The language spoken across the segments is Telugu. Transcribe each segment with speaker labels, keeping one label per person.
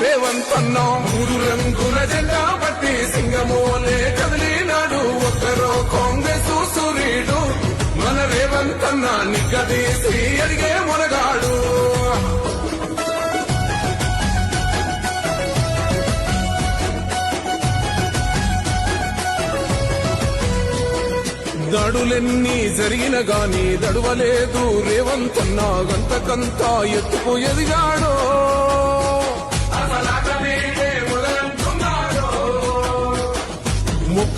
Speaker 1: రేవంత్ అన్న మూడు రంగుల జెండా పట్టి సింగమోలే కదిలినాడు. ఒక్కరో కాంగ్రెస్ సూర్యుడు మన రేవంత్ అన్న నిగ్గదీసి అడిగే మునగాడు దాడులెన్ని జరిగిన గాని దడువలేదు. రేవంతన్నా గంతకంతా ఎత్తుకు ఎదిగాడో.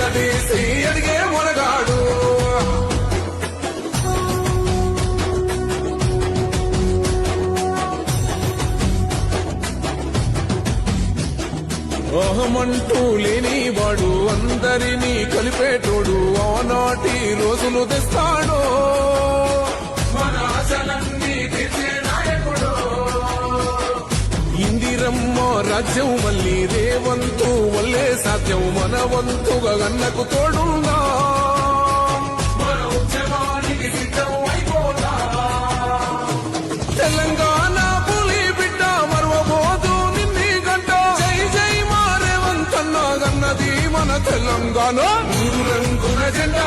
Speaker 1: అన్న అడిగే మునగాడు అహమంటూ లేనివాడు అందరినీ కలిపేటోడు ఆనాటి రోజులు తెస్తాడో. ఇందిరమ్మ రాజ్యం మళ్ళీ రేవంతు వల్లే సాధ్యం మన వంతుగా గన్నకు తోడుందా? తెలంగాణ పులి బిడ్డ మరవబోదు నిన్ని గంట. జై జై గన్నది మన తెలంగాణ. రంగుల జెండా